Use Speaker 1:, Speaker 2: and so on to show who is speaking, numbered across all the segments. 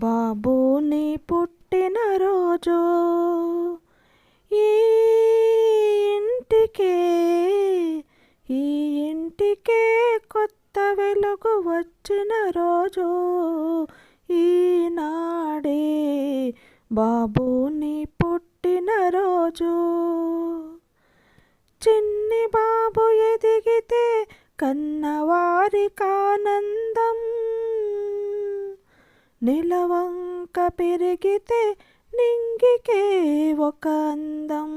Speaker 1: బాబుని పుట్టిన రోజు ఈ ఇంటికే ఈ ఇంటికే కొత్త వెలుగు వచ్చిన రోజు ఈనాడే బాబుని పుట్టిన రోజు. చిన్ని బాబు ఎదిగితే కన్నవారిక నిలవంక పెరిగితే నింగికే ఒక అందం.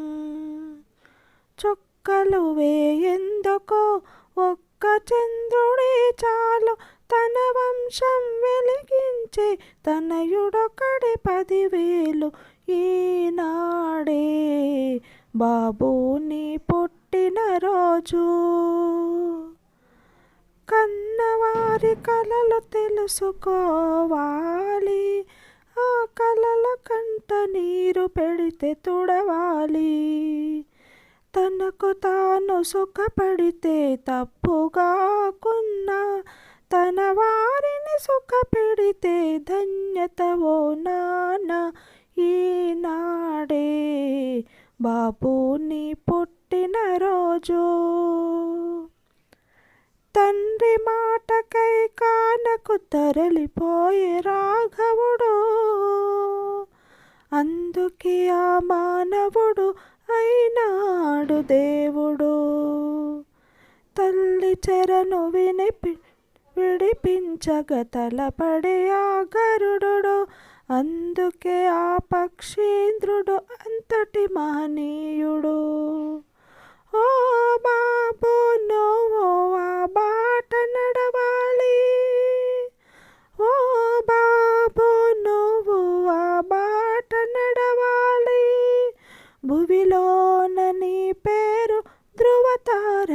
Speaker 1: చొక్కలు వేయందుకో ఒక్క చంద్రుడే చాలు. తన వంశం వెలిగించే తనయుడొకడి పదివేలు. ఈనాడే బాబుని పుట్టినరోజు కన్నవారి కలలు తెలుసుకోవాలి. ఆ కళల కంట నీరు పెడితే తుడవాలి. తనకు తాను సుఖపడితే తప్పుగాకున్నా తన వారిని సుఖపెడితే ధన్యత ఓ నాన్న ఈనాడే. బాబుని పుట్టినరోజు తండ్రి మాటకై కానకు తరలిపోయే రాఘవుడు. అందుకే ఆ మానవుడు అయినాడు దేవుడు. తల్లి చెరను వినిపి విడిపించగ తలపడే ఆ గరుడు అందుకే ఆ పక్షీంద్రుడు అంతటి మహనీయుడు.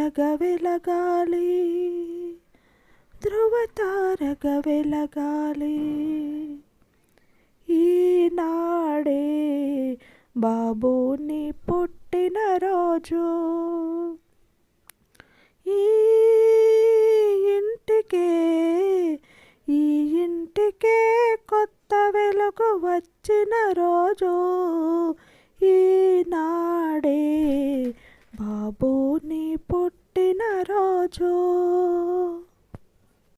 Speaker 1: ధృవతారగా వెలగాలి. ధృవతారగా వెలగాలి. ఈనాడే బాబుని పుట్టినరోజు ఈ ఇంటికే ఈ ఇంటికే కొత్త వెలుగు వచ్చిన రోజు. ఈనాడే బాబుని పుట్టినరోజు